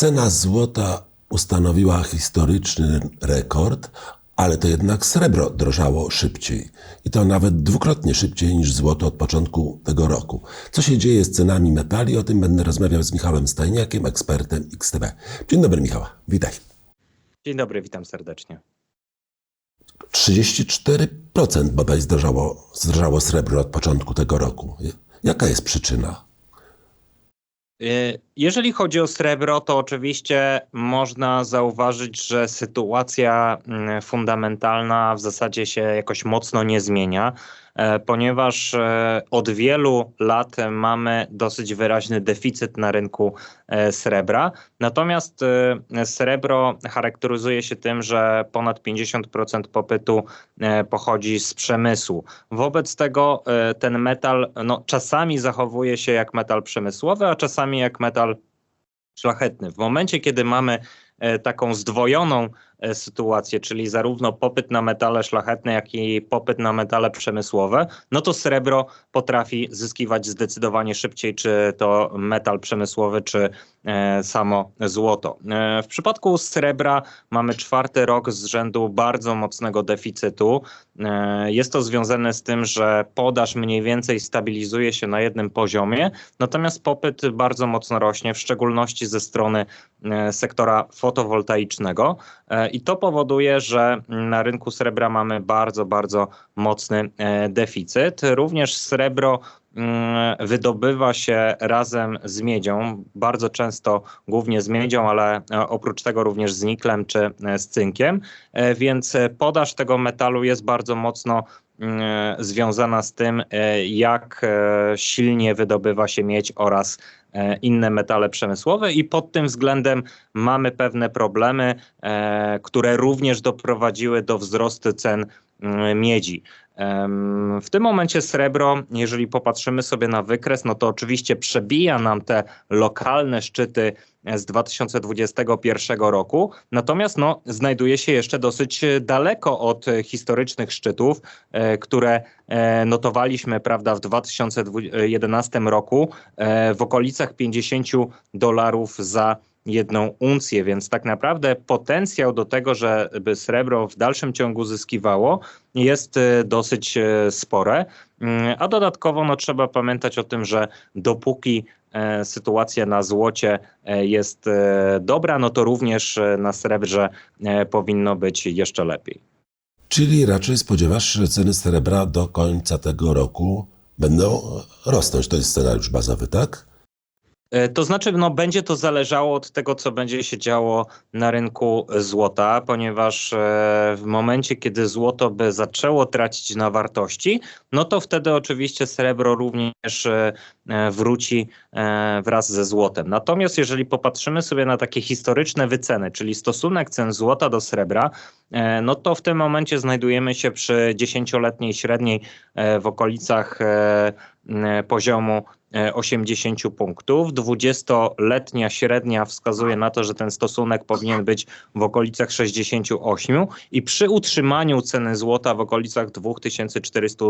Cena złota ustanowiła historyczny rekord, ale to jednak srebro drożało szybciej. I to nawet dwukrotnie szybciej niż złoto od początku tego roku. Co się dzieje z cenami metali? O tym będę rozmawiał z Michałem Stajniakiem, ekspertem XTB. Dzień dobry, Michał. Witaj. Dzień dobry, witam serdecznie. 34% bodaj zdrożało, zdrożało srebro od początku tego roku. Jaka jest przyczyna? Y, Jeżeli chodzi o srebro, to oczywiście można zauważyć, że sytuacja mm, fundamentalna w zasadzie się jakoś mocno nie zmienia, ponieważ e, od wielu lat mamy dosyć wyraźny deficyt na rynku e, srebra. Natomiast e, srebro charakteryzuje się tym, że ponad 50% popytu e, pochodzi z przemysłu. Wobec tego e, ten metal no, czasami zachowuje się jak metal przemysłowy, a czasami jak metal szlachetny. W momencie, kiedy mamy e, taką zdwojoną e, sytuację, czyli zarówno popyt na metale szlachetne, jak i popyt na metale przemysłowe, no to srebro potrafi zyskiwać zdecydowanie szybciej, czy to metal przemysłowy, czy e, samo złoto. E, w przypadku srebra mamy czwarty rok z rzędu bardzo mocnego deficytu. E, jest to związane z tym, że podaż mniej więcej stabilizuje się na jednym poziomie, natomiast popyt bardzo mocno rośnie, w szczególności ze strony e, sektora fotowoltaicznego. I to powoduje, że na rynku srebra mamy bardzo, bardzo mocny e, deficyt. Również srebro mm, wydobywa się razem z miedzią, bardzo często głównie z miedzią, ale e, oprócz tego również z niklem czy e, z cynkiem, więc podaż tego metalu jest bardzo mocno związana z tym, e, jak e, silnie wydobywa się miedź oraz e, inne metale przemysłowe i pod tym względem mamy pewne problemy, e, które również doprowadziły do wzrostu cen miedzi. Em, W tym momencie srebro, jeżeli popatrzymy sobie na wykres, no to oczywiście przebija nam te lokalne szczyty z 2021 roku, natomiast no, znajduje się jeszcze dosyć daleko od e, historycznych szczytów, e, które e, notowaliśmy prawda, w 2011 roku e, w okolicach 50 dolarów za jedną uncję, więc tak naprawdę potencjał do tego, żeby srebro w dalszym ciągu zyskiwało, jest e, dosyć e, spore. Mm, A dodatkowo no, trzeba pamiętać o tym, że dopóki e, sytuacja na złocie jest dobra, no to również na srebrze powinno być jeszcze lepiej. Czyli raczej spodziewasz, że ceny srebra do końca tego roku będą rosnąć. To jest scenariusz bazowy, tak? E, To znaczy, no, będzie to zależało od tego, co będzie się działo na rynku złota, ponieważ e, w momencie, kiedy złoto by zaczęło tracić na wartości, no to wtedy oczywiście srebro również e, wróci wraz ze złotem. Natomiast jeżeli popatrzymy sobie na takie historyczne wyceny, czyli stosunek cen złota do srebra, no to w tym momencie znajdujemy się przy dziesięcioletniej średniej e, w okolicach e, poziomu e, 80 punktów. 20-letnia średnia wskazuje na to, że ten stosunek powinien być w okolicach 68 i przy utrzymaniu ceny złota w okolicach 2400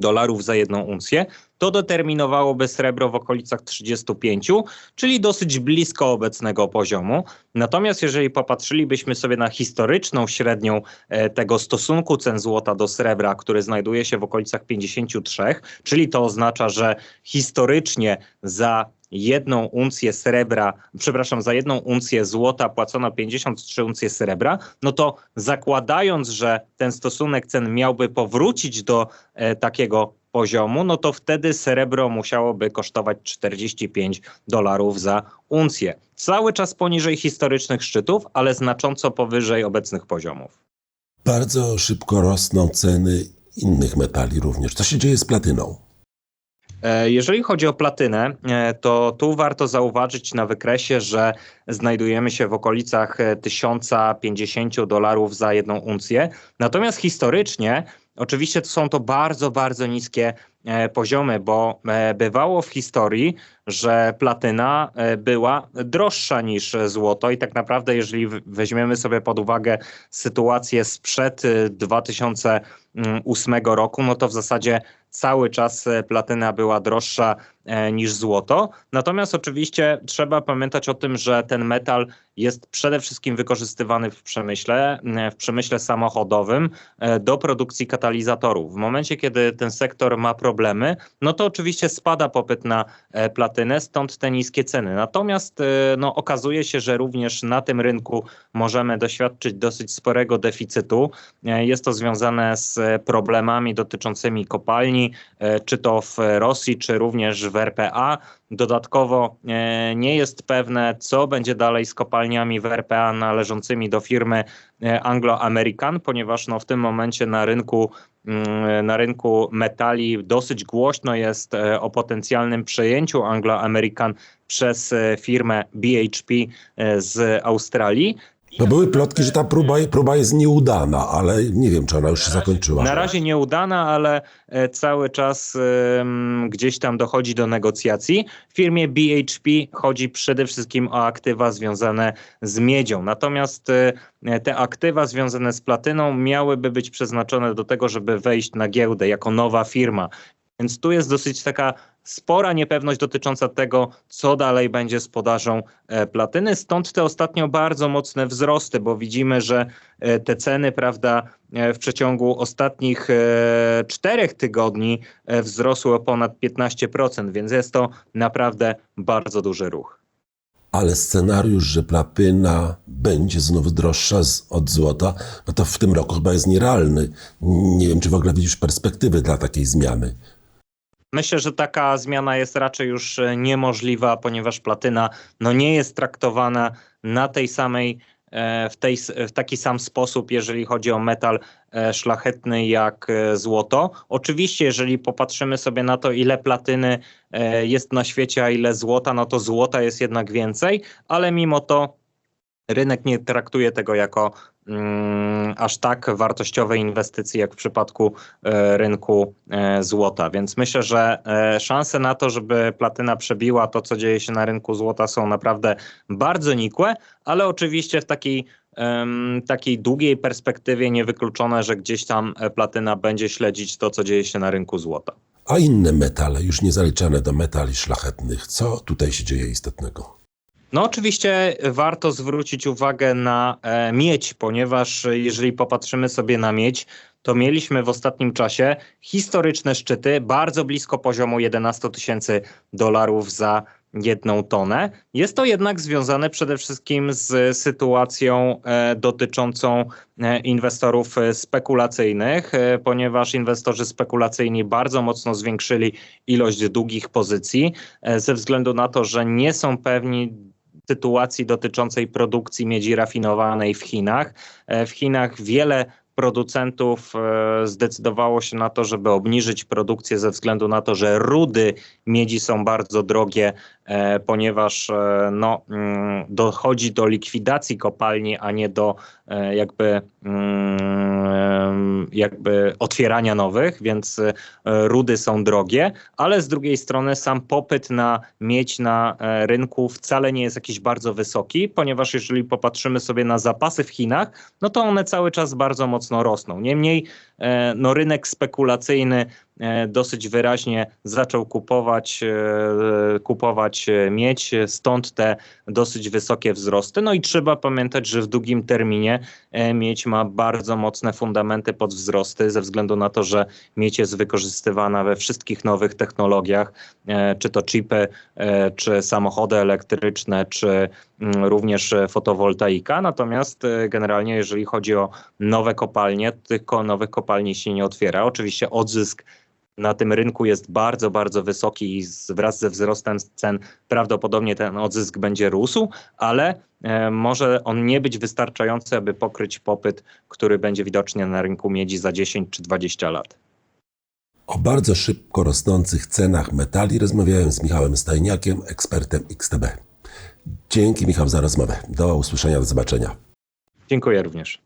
dolarów za jedną uncję, to determinowałoby srebro w okolicach 35, czyli dosyć blisko obecnego poziomu. Natomiast jeżeli popatrzylibyśmy sobie na historyczną średnią e, tego stosunku cen złota do srebra, który znajduje się w okolicach 53, czyli to oznacza, że historycznie za jedną uncję srebra, przepraszam, za jedną uncję złota płacono 53 uncje srebra, no to zakładając, że ten stosunek cen miałby powrócić do e, takiego poziomu, no to wtedy srebro musiałoby kosztować 45 dolarów za uncję. Cały czas poniżej historycznych szczytów, ale znacząco powyżej obecnych poziomów. Bardzo szybko rosną ceny innych metali również. Co się dzieje z platyną? E, Jeżeli chodzi o platynę, e, to tu warto zauważyć na wykresie, że znajdujemy się w okolicach e, 1050 dolarów za jedną uncję. Natomiast historycznie, oczywiście są to bardzo, bardzo niskie e, poziomy, bo e, bywało w historii, że platyna e, była droższa niż złoto i tak naprawdę, jeżeli weźmiemy sobie pod uwagę sytuację sprzed e, 2008 roku, no to w zasadzie cały czas e, platyna była droższa e, niż złoto. Natomiast oczywiście trzeba pamiętać o tym, że ten metal jest przede wszystkim wykorzystywany w przemyśle, w przemyśle samochodowym e, do produkcji katalizatorów. W momencie, kiedy ten sektor ma problemy, no to oczywiście spada popyt na platynę, stąd te niskie ceny. Natomiast no, okazuje się, że również na tym rynku możemy doświadczyć dosyć sporego deficytu. Jest to związane z problemami dotyczącymi kopalni, e, czy to w Rosji, czy również w RPA. Dodatkowo e, nie jest pewne, co będzie dalej z kopalniami w RPA należącymi do firmy e, Anglo-American, ponieważ no, w tym momencie na rynku, mm, na rynku metali dosyć głośno jest o potencjalnym przejęciu Anglo-American przez e, firmę BHP z Australii. No były plotki, że ta próba, próba jest nieudana, ale nie wiem, czy ona już się zakończyła. Na razie nieudana, ale e, cały czas gdzieś tam dochodzi do negocjacji. W firmie BHP chodzi przede wszystkim o aktywa związane z miedzią. Natomiast e, te aktywa związane z platyną miałyby być przeznaczone do tego, żeby wejść na giełdę jako nowa firma. Więc tu jest dosyć taka spora niepewność dotycząca tego, co dalej będzie z podażą e, platyny. Stąd te ostatnio bardzo mocne wzrosty, bo widzimy, że e, te ceny, prawda, e, w przeciągu ostatnich czterech tygodni wzrosły o ponad 15%, więc jest to naprawdę bardzo duży ruch. Ale scenariusz, że platyna będzie znów droższa od złota, no to w tym roku chyba jest nierealny. Nie wiem, czy w ogóle widzisz perspektywy dla takiej zmiany. Myślę, że taka zmiana jest raczej już e, niemożliwa, ponieważ platyna no, nie jest traktowana na tej samej, e, w, tej, w taki sam sposób, jeżeli chodzi o metal e, szlachetny jak złoto. Oczywiście, jeżeli popatrzymy sobie na to, ile platyny jest na świecie, a ile złota, no to złota jest jednak więcej, ale mimo to rynek nie traktuje tego jako mm, aż tak wartościowej inwestycji, jak w przypadku e, rynku e, złota. Więc myślę, że e, szanse na to, żeby platyna przebiła to, co dzieje się na rynku złota, są naprawdę bardzo nikłe, ale oczywiście w takiej takiej długiej perspektywie niewykluczone, że gdzieś tam platyna będzie śledzić to, co dzieje się na rynku złota. A inne metale, już nie zaliczane do metali szlachetnych, co tutaj się dzieje istotnego? No oczywiście warto zwrócić uwagę na e, miedź, ponieważ jeżeli popatrzymy sobie na miedź, to mieliśmy w ostatnim czasie historyczne szczyty, bardzo blisko poziomu 11 tysięcy dolarów za jedną tonę. Jest to jednak związane przede wszystkim z sytuacją e, dotyczącą e, inwestorów spekulacyjnych, ponieważ inwestorzy spekulacyjni bardzo mocno zwiększyli ilość długich pozycji ze względu na to, że nie są pewni sytuacji dotyczącej produkcji miedzi rafinowanej w Chinach. E, W Chinach wiele producentów e, zdecydowało się na to, żeby obniżyć produkcję ze względu na to, że rudy miedzi są bardzo drogie, e, ponieważ e, no, mm, dochodzi do likwidacji kopalni, a nie do jakby, mm, jakby otwierania nowych, więc rudy są drogie, ale z drugiej strony sam popyt na miedź na rynku wcale nie jest jakiś bardzo wysoki, ponieważ jeżeli popatrzymy sobie na zapasy w Chinach, no to one cały czas bardzo mocno rosną. Niemniej e, no, rynek spekulacyjny dosyć wyraźnie zaczął kupować, e, kupować e, miedź, stąd te dosyć wysokie wzrosty. No i trzeba pamiętać, że w długim terminie e, miedź ma bardzo mocne fundamenty pod wzrosty, ze względu na to, że miedź jest wykorzystywana we wszystkich nowych technologiach, e, czy to chipy, e, czy samochody elektryczne, czy mm, również e, fotowoltaika. Natomiast e, generalnie, jeżeli chodzi o nowe kopalnie, tych ko- nowych kopalni się nie otwiera. Oczywiście odzysk na tym rynku jest bardzo, bardzo wysoki i wraz ze wzrostem cen prawdopodobnie ten odzysk będzie rósł, ale e, może on nie być wystarczający, aby pokryć popyt, który będzie widoczny na rynku miedzi za 10 czy 20 lat. O bardzo szybko rosnących cenach metali rozmawiałem z Michałem Stajniakiem, ekspertem XTB. Dzięki Michał za rozmowę. Do usłyszenia, do zobaczenia. Dziękuję również.